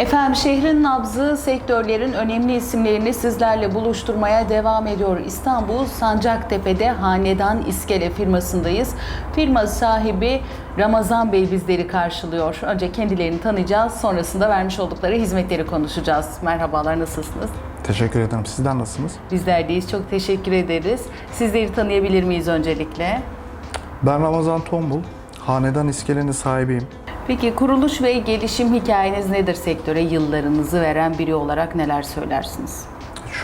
Efendim şehrin nabzı sektörlerin önemli isimlerini sizlerle buluşturmaya devam ediyor. İstanbul Sancaktepe'de Hanedan İskele firmasındayız. Firma sahibi Ramazan Bey bizleri karşılıyor. Önce kendilerini tanıyacağız, sonrasında vermiş oldukları hizmetleri konuşacağız. Merhabalar, nasılsınız? Teşekkür ederim. Sizden nasılsınız? Bizler deyiz, çok teşekkür ederiz. Sizleri tanıyabilir miyiz öncelikle? Ben Ramazan Tombul. Hanedan İskele'nin sahibiyim. Peki kuruluş ve gelişim hikayeniz nedir sektöre? Yıllarınızı veren biri olarak neler söylersiniz?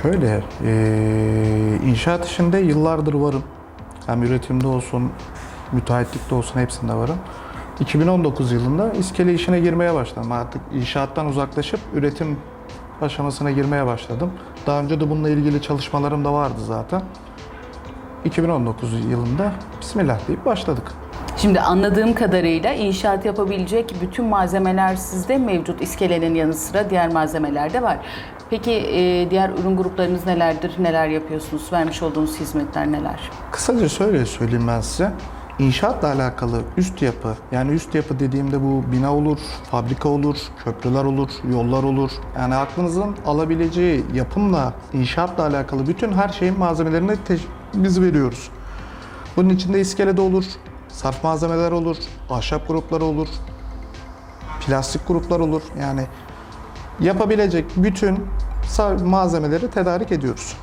Şöyle, eee, inşaat işinde yıllardır varım. Hem üretimde olsun, müteahhitlikte olsun hepsinde varım. 2019 yılında iskele işine girmeye başladım. Artık inşaattan uzaklaşıp üretim aşamasına girmeye başladım. Daha önce de bununla ilgili çalışmalarım da vardı zaten. 2019 yılında Bismillah deyip başladık. Şimdi anladığım kadarıyla inşaat yapabilecek bütün malzemeler sizde mevcut. İskelenin yanı sıra diğer malzemeler de var. Peki e, diğer ürün gruplarınız nelerdir? Neler yapıyorsunuz? Vermiş olduğunuz hizmetler neler? Kısaca şöyle söyleyeyim ben size. İnşaatla alakalı üst yapı, yani üst yapı dediğimde bu bina olur, fabrika olur, köprüler olur, yollar olur. Yani aklınızın alabileceği yapımla, inşaatla alakalı bütün her şeyin malzemelerini biz veriyoruz. Bunun içinde iskelede olur, sarf malzemeler olur, ahşap grupları olur, plastik gruplar olur. Yani yapabilecek bütün malzemeleri tedarik ediyoruz.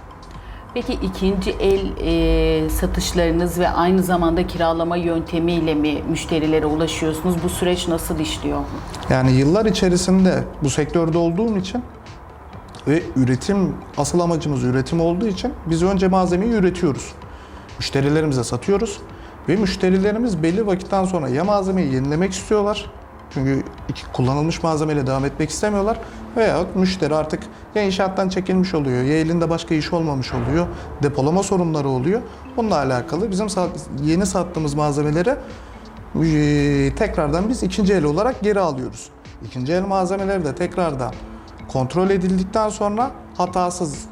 Peki ikinci el e, satışlarınız ve aynı zamanda kiralama yöntemiyle mi müşterilere ulaşıyorsunuz? Bu süreç nasıl işliyor? Yani yıllar içerisinde bu sektörde olduğum için ve üretim, asıl amacımız üretim olduğu için biz önce malzemeyi üretiyoruz. Müşterilerimize satıyoruz ve müşterilerimiz belli vakitten sonra ya malzemeyi yenilemek istiyorlar çünkü kullanılmış malzemeyle devam etmek istemiyorlar veya müşteri artık ya inşaattan çekilmiş oluyor ya elinde başka iş olmamış oluyor, depolama sorunları oluyor. Bununla alakalı bizim yeni sattığımız malzemeleri ee, tekrardan biz ikinci el olarak geri alıyoruz. İkinci el malzemeleri de tekrardan kontrol edildikten sonra hatasız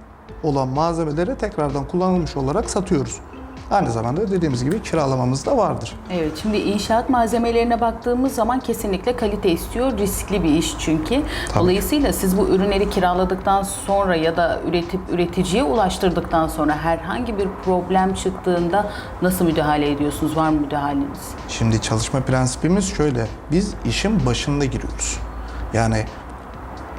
olan malzemeleri tekrardan kullanılmış olarak satıyoruz. Aynı zamanda dediğimiz gibi kiralamamız da vardır. Evet, şimdi inşaat malzemelerine baktığımız zaman kesinlikle kalite istiyor. Riskli bir iş çünkü. Dolayısıyla siz bu ürünleri kiraladıktan sonra ya da üretip üreticiye ulaştırdıktan sonra herhangi bir problem çıktığında nasıl müdahale ediyorsunuz? Var mı müdahaleniz? Şimdi çalışma prensibimiz şöyle. Biz işin başında giriyoruz. Yani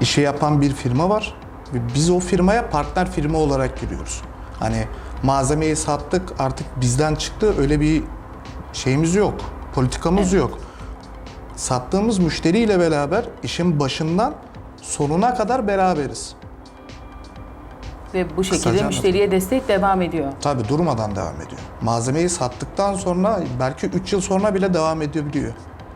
işi yapan bir firma var ve biz o firmaya partner firma olarak giriyoruz. Hani malzemeyi sattık artık bizden çıktı öyle bir şeyimiz yok. Politikamız yok. Sattığımız müşteriyle beraber işin başından sonuna kadar beraberiz. Ve bu şekilde Kısaca müşteriye destek devam ediyor. Tabi durmadan devam ediyor. Malzemeyi sattıktan sonra belki 3 yıl sonra bile devam edebiliyor.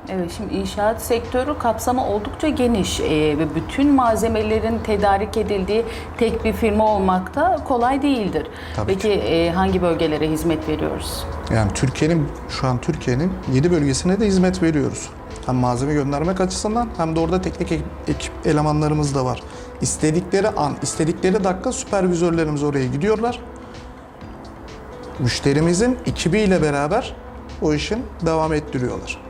Evet, şimdi inşaat sektörü kapsamı oldukça geniş Ee, ve bütün malzemelerin tedarik edildiği tek bir firma olmak da kolay değildir. Tabii Peki e, hangi bölgelere hizmet veriyoruz? Yani Türkiye'nin şu an Türkiye'nin 7 bölgesine de hizmet veriyoruz. Hem malzeme göndermek açısından hem de orada teknik ekip, ekip elemanlarımız da var. İstedikleri an, istedikleri dakika süpervizörlerimiz oraya gidiyorlar. Müşterimizin ekibiyle beraber o işin devam ettiriyorlar.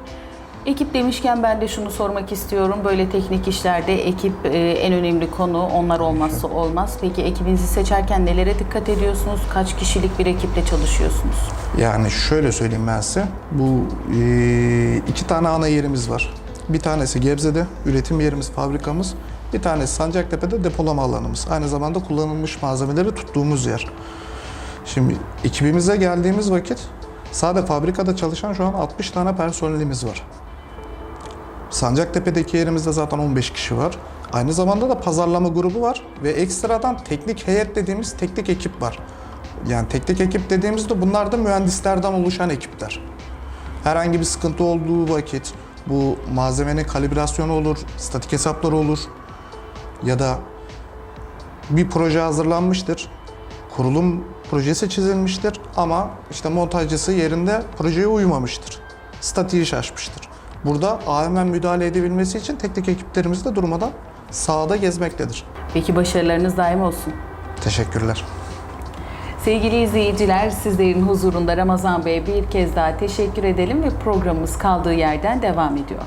Ekip demişken ben de şunu sormak istiyorum. Böyle teknik işlerde ekip e, en önemli konu. Onlar olmazsa olmaz. Peki ekibinizi seçerken nelere dikkat ediyorsunuz? Kaç kişilik bir ekiple çalışıyorsunuz? Yani şöyle söyleyeyim ben size. Bu e, iki tane ana yerimiz var. Bir tanesi Gebze'de, üretim yerimiz, fabrikamız. Bir tanesi Sancaktepe'de depolama alanımız. Aynı zamanda kullanılmış malzemeleri tuttuğumuz yer. Şimdi ekibimize geldiğimiz vakit sadece fabrikada çalışan şu an 60 tane personelimiz var. Sancaktepe'deki yerimizde zaten 15 kişi var. Aynı zamanda da pazarlama grubu var ve ekstradan teknik heyet dediğimiz teknik ekip var. Yani teknik ekip dediğimizde bunlar da mühendislerden oluşan ekipler. Herhangi bir sıkıntı olduğu vakit bu malzemenin kalibrasyonu olur, statik hesapları olur ya da bir proje hazırlanmıştır. Kurulum projesi çizilmiştir ama işte montajcısı yerinde projeye uymamıştır. Statiği şaşmıştır. Burada AMM müdahale edebilmesi için teknik ekiplerimiz de durmadan sahada gezmektedir. Peki başarılarınız daim olsun. Teşekkürler. Sevgili izleyiciler, sizlerin huzurunda Ramazan Bey'e bir kez daha teşekkür edelim ve programımız kaldığı yerden devam ediyor.